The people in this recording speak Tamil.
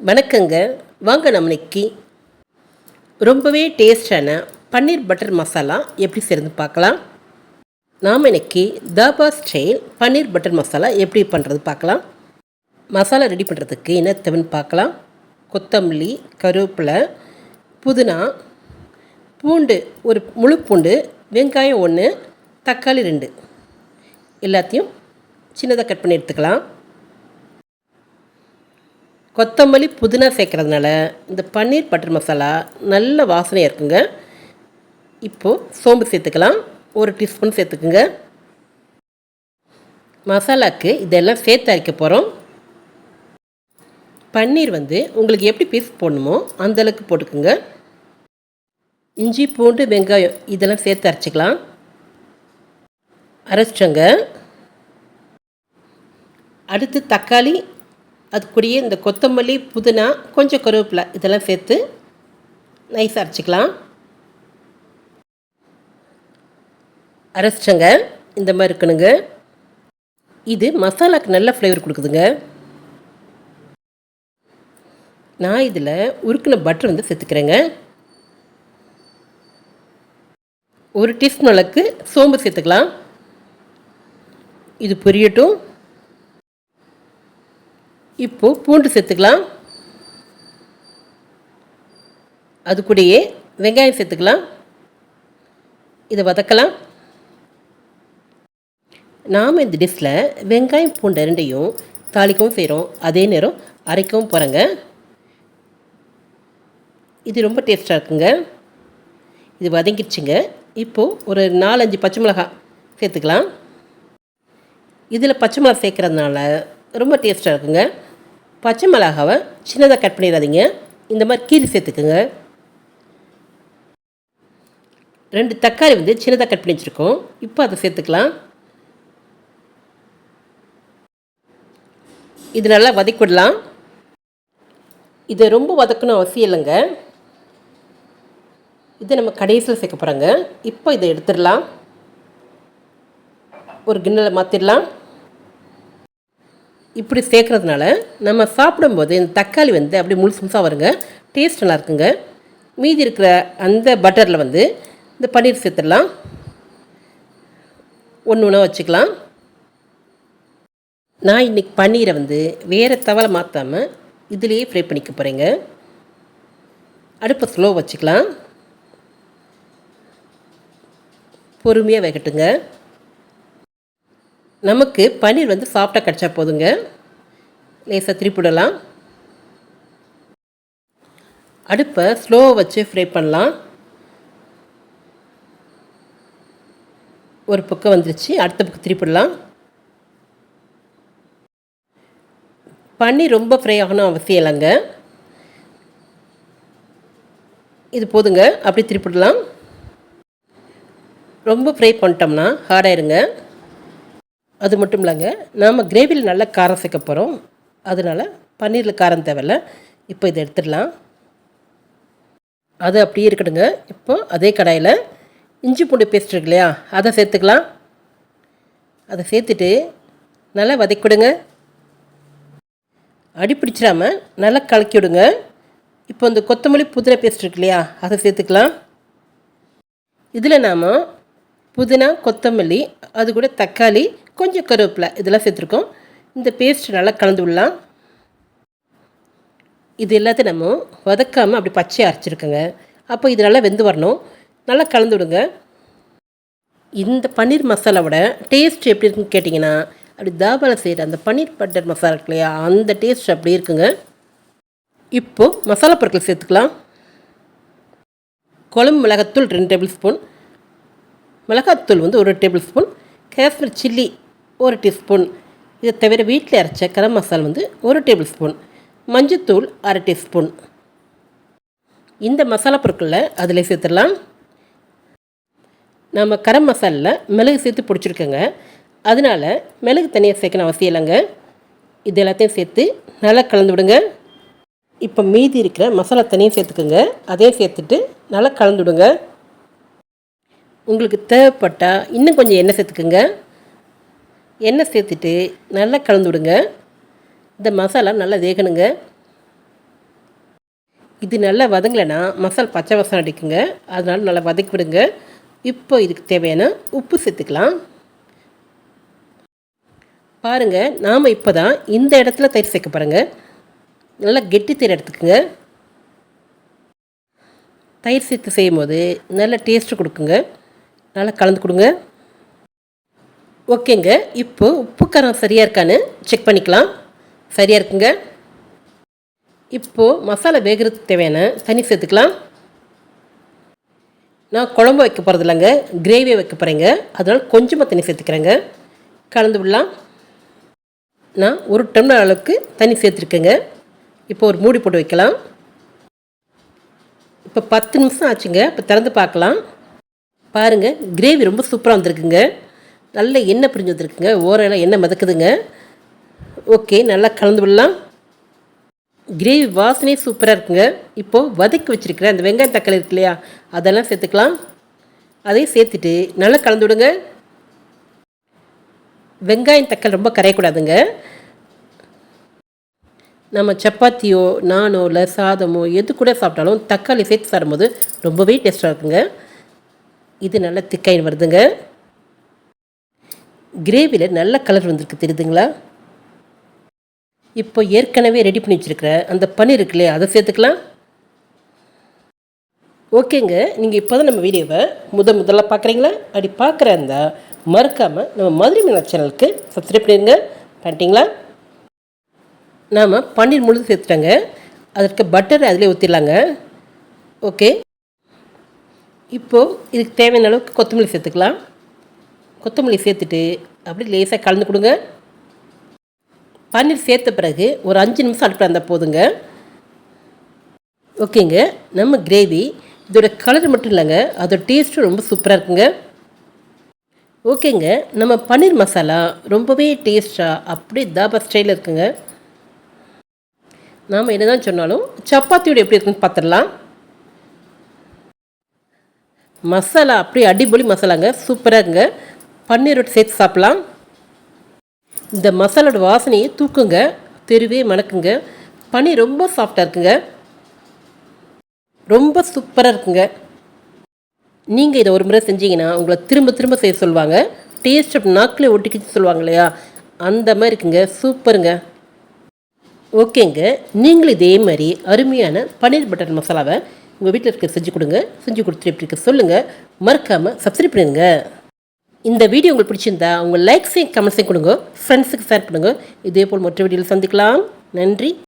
வணக்கங்க வாங்க நம்ம இன்னைக்கு ரொம்பவே டேஸ்டான பன்னீர் பட்டர் மசாலா எப்படி சேர்ந்து பார்க்கலாம். நாம் இன்னைக்கு தாபா ஸ்டைல் பன்னீர் பட்டர் மசாலா எப்படி பண்ணுறது பார்க்கலாம். மசாலா ரெடி பண்ணுறதுக்கு என்ன தேவைன்னு பார்க்கலாம். கொத்தமல்லி கருவேப்பிலை புதினா பூண்டு ஒரு முழு பூண்டு வெங்காயம் ஒன்று தக்காளி ரெண்டு. எல்லாத்தையும் சின்னதாக கட் பண்ணி எடுத்துக்கலாம். கொத்தமல்லி புதினா சேர்க்கறதுனால இந்த பன்னீர் பட்டர் மசாலா நல்ல வாசனையாக இருக்குங்க. இப்போது சோம்பு சேர்த்துக்கலாம். ஒரு டீஸ்பூன் சேர்த்துக்குங்க. மசாலாக்கு இதெல்லாம் சேர்த்து அரைக்க போகிறோம் பன்னீர் வந்து உங்களுக்கு எப்படி பீஸ் போடணுமோ அந்தளவுக்கு போட்டுக்குங்க. இஞ்சி பூண்டு வெங்காயம் இதெல்லாம் சேர்த்து அரைச்சிக்கலாம். அரைச்சிட்டோங்க. அடுத்து தக்காளி அது கூடயே இந்த கொத்தமல்லி புதினா கொஞ்சம் கருவேப்பிலை இதெல்லாம் சேர்த்து நைஸ் அரைச்சிக்கலாம். அரைச்சிட்டங்க. இந்த மாதிரி இருக்கணுங்க. இது மசாலாக்கு நல்ல ஃப்ளேவர் கொடுக்குதுங்க. நான் இதில் உருக்கின பட்டர் வந்து சேர்த்துக்கிறேங்க. ஒரு டீஸ்பூன் அளவுக்கு சோம்பு சேர்த்துக்கலாம். இது பொரியட்டும். இப்போது பூண்டு சேர்த்துக்கலாம். அது கூடயே வெங்காயம் சேர்த்துக்கலாம். இதை வதக்கலாம். நாம் இந்த டிஷ்ஷில் வெங்காயம் பூண்டு ரெண்டையும் தாளிக்கவும் செய்கிறோம் அதே நேரம் அரைக்கவும் போகிறேங்க இது ரொம்ப டேஸ்ட்டாக இருக்குங்க. இது வதங்கிடுச்சுங்க இப்போது ஒரு நாலஞ்சு பச்சை மிளகாய் சேர்த்துக்கலாம். இதில் பச்சை மிளகா சேர்க்குறதுனால ரொம்ப டேஸ்ட்டாக இருக்குங்க. பச்சை மிளகாவை சின்னதாக கட் பண்ணிடாதீங்க. இந்த மாதிரி கீரி சேர்த்துக்குங்க. ரெண்டு தக்காளி வந்து சின்னதாக கட் பண்ணி வச்சுருக்கோம். இப்போ அதை சேர்த்துக்கலாம். இது நல்லா வதக்கி விடலாம். இதை ரொம்ப வதக்கணும் அவசியம் இல்லைங்க. இதை நம்ம கடைசியில் சேர்க்க போகிறோங்க இப்போ இதை எடுத்துடலாம். ஒரு கிண்ணில் மாற்றிடலாம் இப்படி சேர்க்குறதுனால நம்ம சாப்பிடும்போது இந்த தக்காளி வந்து அப்படியே முழுசு முழுசாக வருங்க. டேஸ்ட் நல்லா இருக்குங்க. மீதி இருக்கிற அந்த பட்டரில் வந்து இந்த பன்னீர் சேர்த்துடலாம். ஒன்று ஒன்றா வச்சுக்கலாம். நான் இன்றைக்கி பன்னீரை வந்து வேறு தவளை மாற்றாமல் இதுலேயே ஃப்ரை பண்ணிக்க போகிறேங்க அடுப்பை ஸ்லோ வச்சுக்கலாம். பொறுமையாக வேகட்டுங்க. நமக்கு பன்னீர் வந்து சாஃப்டாக கிடச்சா போதுங்க. லேசாக திருப்பிடலாம். அடுப்பை ஸ்லோவாக வச்சு ஃப்ரை பண்ணலாம். ஒரு பக்கம் வந்துருச்சு அடுத்த பக்கம் திருப்பிடலாம். பன்னீர் ரொம்ப ஃப்ரை ஆகணும் அவசியம் இல்லைங்க. இது போதுங்க அப்படி திருப்பிடலாம். ரொம்ப ஃப்ரை பண்ணிட்டோம்னா ஹார்டாயிருங்க அது மட்டும் இல்லைங்க நாம் கிரேவியில் நல்லா காரம் சேர்க்க போகிறோம் அதனால் பன்னீரில் காரம் தேவையில்ல. இப்போ இதை எடுத்துடலாம். அது அப்படியே இருக்கட்டுங்க. இப்போ அதே கடாயில் இஞ்சி பூண்டு பேஸ்ட் இருக்கு இல்லையா அதை சேர்த்துக்கலாம். அதை சேர்த்துட்டு நல்லா வதக்கிவிடுங்க. அடி பிடிச்சிடாம நல்லா கலக்கி விடுங்க. இப்போ இந்த கொத்தமல்லி புதினா பேஸ்ட் இருக்கு இல்லையா அதை சேர்த்துக்கலாம். இதில் நாம் புதினா கொத்தமல்லி அது கூட தக்காளி கொஞ்சம் கருவேப்பிலை இதெல்லாம் சேர்த்துருக்கோம். இந்த பேஸ்ட் நல்லா கலந்து விடலாம். இது எல்லாத்தையும் நம்ம வதக்காமல் அப்படி பச்சையாக அரைச்சிருக்கோங்க. அப்போ இது நல்லா வெந்து வரணும். நல்லா கலந்து விடுங்க. இந்த பன்னீர் மசாலாவோட டேஸ்ட் எப்படி இருக்குன்னு கேட்டிங்கன்னா அப்படி தாபாவில் செய்கிற அந்த பன்னீர் பட்டர் மசாலா இருக்கு இல்லையா அந்த டேஸ்ட் அப்படி இருக்குங்க. இப்போது மசாலா பொருட்கள் சேர்த்துக்கலாம். குழம்பு மிளகாத்தூள் ரெண்டு டேபிள் ஸ்பூன். மிளகாத்தூள் வந்து ஒரு டேபிள் ஸ்பூன் காஷ்மீர் சில்லி ஒரு டீஸ்பூன். இதை தவிர வீட்டில் அரைச்ச கரம் மசாலா வந்து ஒரு டேபிள் ஸ்பூன் மஞ்சத்தூள் அரை டீஸ்பூன். இந்த மசாலா பொருட்களில் அதில் சேர்த்துடலாம். நம்ம கரம் மசாலில் மிளகு சேர்த்து பிடிச்சிருக்கோங்க. அதனால் மிளகு தனியாக சேர்க்கணும் அவசியம் இல்லைங்க. இது எல்லாத்தையும் சேர்த்து நல்லா கலந்து விடுங்க. இப்போ மீதி இருக்கிற மசாலா தனியாக சேர்த்துக்கோங்க. அதையும் சேர்த்துட்டு நல்லா கலந்து விடுங்க. உங்களுக்கு தேவைப்பட்டால் இன்னும் கொஞ்சம் எண்ணெய் சேர்த்துக்குங்க. எண்ணெய் சேர்த்துட்டு நல்லா கலந்து விடுங்க. இந்த மசாலா நல்லா வேகணுங்க. இது நல்லா வதங்கலைன்னா மசாலா பச்சை மசாலா அடிக்குங்க. அதனால் நல்லா வதக்கி விடுங்க. இப்போ இதுக்கு தேவையான உப்பு சேர்த்துக்கலாம். பாருங்கள் நாம் இப்போ தான் இந்த இடத்துல தயிர் சேர்க்க பாருங்க நல்லா கெட்டி தயிர் எடுத்துக்கோங்க. தயிர் சேர்த்து செய்யும் போது நல்ல டேஸ்ட்டு கொடுக்குங்க. நல்லா கலந்து கொடுங்க. ஓகேங்க. இப்போ உப்பு காரம் சரியாக இருக்கான்னு செக் பண்ணிக்கலாம். சரியாக இருக்குங்க. இப்போது மசாலா வேகிறதுக்கு தேவையான தண்ணி சேர்த்துக்கலாம். நான் குழம்பு வைக்க போகிறது இல்லைங்க கிரேவியை வைக்க போகிறேங்க அதனால் கொஞ்சமாக தண்ணி சேர்த்துக்கிறேங்க. கலந்து விடலாம். நான் ஒரு டம்ளர் அளவுக்கு தண்ணி சேர்த்துருக்கேங்க. இப்போ ஒரு மூடி போட்டு வைக்கலாம். இப்போ பத்து நிமிஷம் ஆச்சுங்க. இப்போ திறந்து பார்க்கலாம். பாருங்கள் கிரேவி ரொம்ப சூப்பராக வந்திருக்குங்க. நல்ல எண்ணெய் பிரிஞ்சு வந்திருக்குங்க. ஓரெல்லாம் எண்ணெய் மதக்குதுங்க. ஓகே நல்லா கலந்து விடலாம். கிரேவி வாசனையே சூப்பராக இருக்குங்க. இப்போது வதக்கி வச்சுருக்கிற அந்த வெங்காயம் தக்காளி இருக்கு இல்லையா அதெல்லாம் சேர்த்துக்கலாம். அதையும் சேர்த்துட்டு நல்லா கலந்து விடுங்க. வெங்காயம் தக்காளி ரொம்ப கரையக்கூடாதுங்க. நம்ம சப்பாத்தியோ நானோ இல்லை சாதமோ எது கூட சாப்பிட்டாலும் தக்காளி சேர்த்து சாப்பிடும்போது ரொம்பவே டேஸ்ட்டாக இருக்குங்க. இது நல்லா திக்காயின் வருதுங்க. கிரேவியில் நல்ல கலர் வந்திருக்கு தெரியுதுங்களா? இப்போ ஏற்கனவே ரெடி பண்ணி வச்சுருக்கிற அந்த பன்னீர் இருக்கு இல்லையா அதை சேர்த்துக்கலாம். ஓகேங்க நீங்கள் இப்போ தான் நம்ம வீடியோவை முத முதல்ல பார்க்குறீங்களா அப்படி பார்க்குற இருந்தால் மறக்காமல் நம்ம மதுரை மீனா சேனலுக்கு சப்ஸ்கிரைப் பண்ணிடுங்க. பண்ணிட்டீங்களா? நாம் பன்னீர் முழுது சேர்த்துட்டாங்க. அதற்கு பட்டர் அதிலே ஊற்றிடலாங்க ஓகே? இப்போது இதுக்கு தேவையான அளவுக்கு கொத்தமல்லி சேர்த்துக்கலாம். கொத்தமல்லி சேர்த்துட்டு அப்படி லேசாக கலந்து கொடுங்க. பன்னீர் சேர்த்த பிறகு ஒரு அஞ்சு நிமிஷம் அடுப்பில் இருந்தால் போதுங்க. ஓகேங்க. நம்ம கிரேவி இதோட கலர் மட்டும் இல்லைங்க. அதோட டேஸ்ட்டும் ரொம்ப சூப்பராக இருக்குங்க. ஓகேங்க. நம்ம பன்னீர் மசாலா ரொம்பவே டேஸ்ட்டாக அப்படியே தாபா ஸ்டைலில் இருக்குங்க. நாம் என்ன தான் சொன்னாலும் சப்பாத்தியோட எப்படி இருக்குன்னு பார்த்துடலாம் மசாலா அப்படியே அடிபொலி மசாலாங்க. சூப்பராக இருக்குங்க. ரொட்டி சேர்த்து சாப்பிட்லாம். இந்த மசாலோட வாசனையை தூக்குங்க. தெருவே மணக்குங்க. பன்னீர் ரொம்ப சாஃப்டாக இருக்குங்க. ரொம்ப சூப்பராக இருக்குங்க. நீங்கள் இதை ஒரு முறை செஞ்சீங்கன்னா உங்களை திரும்ப திரும்ப செய்ய சொல்லுவாங்க. டேஸ்ட் நாக்கில் ஒட்டிக்கிச்சு சொல்லுவாங்க இல்லையா? அந்த மாதிரி இருக்குங்க. சூப்பருங்க. ஓகேங்க. நீங்களும் இதே மாதிரி அருமையான பன்னீர் பட்டர் மசாலாவை உங்கள் வீட்டில் இருக்க செஞ்சு கொடுங்க. செஞ்சு கொடுத்துட்டு எப்படி இருக்க சொல்லுங்கள் மறக்காமல் சப்ஸ்கிரைப் பண்ணுங்க இந்த வீடியோ உங்களுக்கு பிடிச்சிருந்தா உங்கள் லைக்ஸையும் கமெண்ட்ஸையும் கொடுங்க. ஃப்ரெண்ட்ஸுக்கு ஷேர் பண்ணுங்கள் இதே போல் மற்ற வீடியோவில் சந்திக்கலாம். நன்றி.